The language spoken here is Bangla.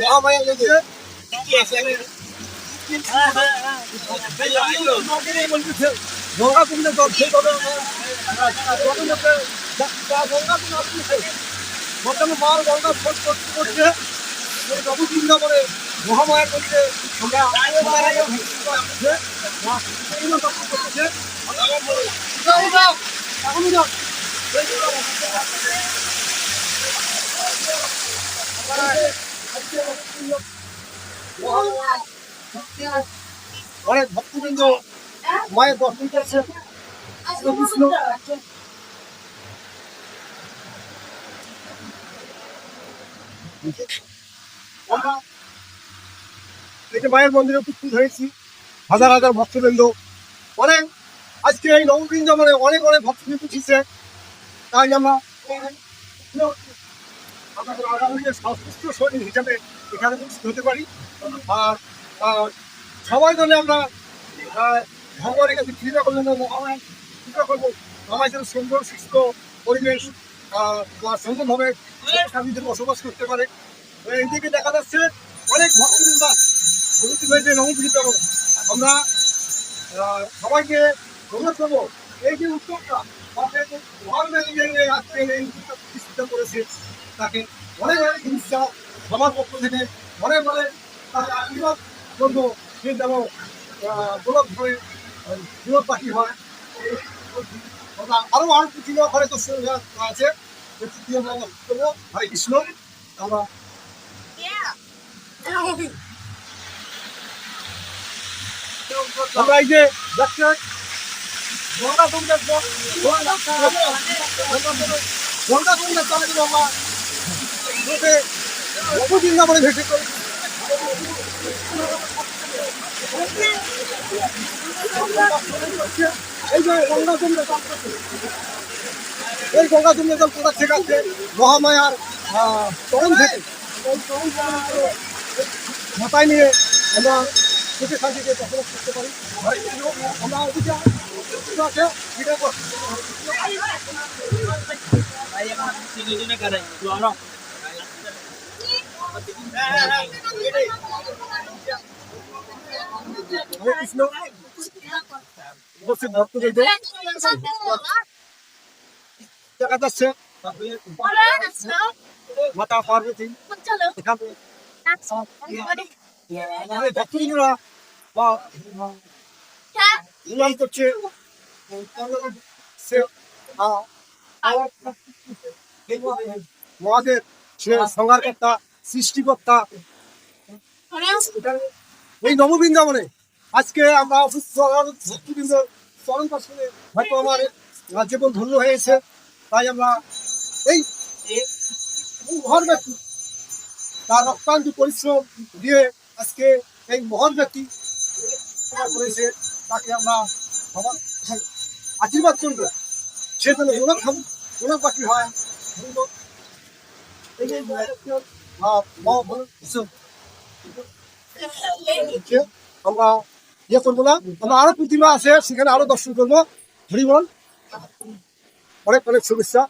মহামায়া লেগে গঙ্গা জল সেইভাবে গঙ্গা বর্তমানে মার গঙ্গা করতে এই নবু বৃন্দাবনে মহামায়ার মধ্যে আমরা মহামায়াকে ভক্তি করছে, ভক্তবৃন্দ, মায়ের দর্শন করছে মায়ের মন্দিরে উপস্থিত হয়েছি, হাজার হাজার ভক্তবৃন্দ। অনেক আজকে এই নববৃন্দাবনে অনেক অনেক ভক্তবৃন্দ উঠেছে। তাই আমরা আমাদের আগামী দিনে সুস্থ শরীর হিসাবে এখানে উপস্থিত হতে পারি। আর সবাই জন্য আমরা ভগবানের কাছে কৃপা করলেন মহামায় কৃপা করব আমার যেন সুন্দর, সুস্থ পরিবেশ বা সুন্দরভাবে স্বামীদের বসবাস করতে পারে। এইদিকে দেখা যাচ্ছে অনেক ভক্তবৃন্দ উপস্থিত হয়েছে নববৃন্দাবন আমরা সবাইকে অনুরোধ করব, এই যে উদ্যোগটা যে যে এই আজকে এই করেছে। তাকে অনেক অনেক শুভেচ্ছা সবার পক্ষ থেকে অনেক অনেক তাকে আশীর্বাদ করব। সে যেন গোলক ধরে আহ, পাখি হয়। আমরা আরও আরও তৃতীয় তো আছে। আমরা হরে কৃষ্ণ। আমরা আমরা এই যে দেখছেন গঙ্গা জ- গঙ্গা গঙ্গা কুণ্ডের করি এই গঙ্গা কুণ্ডের জল এই গঙ্গা কুণ্ডের জল কোথা থেকে আসছে? মহামায়ার চরণ থেকে। মাথায় নিয়ে আমরা সুখে শান্তিতে করতে পারি। আমরা কৃষ্ণ উপস্থিত ভক্তবৃন্দ দেখা যাচ্ছে মাতা পার্বতী এখানে বা নিলাম করছে সে- আ- আ- মহাদেব সে সংহারকর্তা সৃষ্টিকর্তা। এই নববৃন্দাবনে আজকে আমরা ভক্তবৃন্দ চরণ পাশে হয়তো আমার জীবন ধন্য হয়েছে তাই আমরা এই মহান ব্যক্তি তার রক্তান্ত পরিশ্রম দিয়ে আজকে এই মহান ব্যক্তি করেছে তাকে আমরা সবার আশীর্বাদ করব। সে যেন গোলক গোলক পাখি হয়। এই যে আমরা ইয়ে করব না আমরা আরও প্রতিমা আছে, সেখানে আরও দর্শন করব হরিবল অনেক অনেক শুভেচ্ছা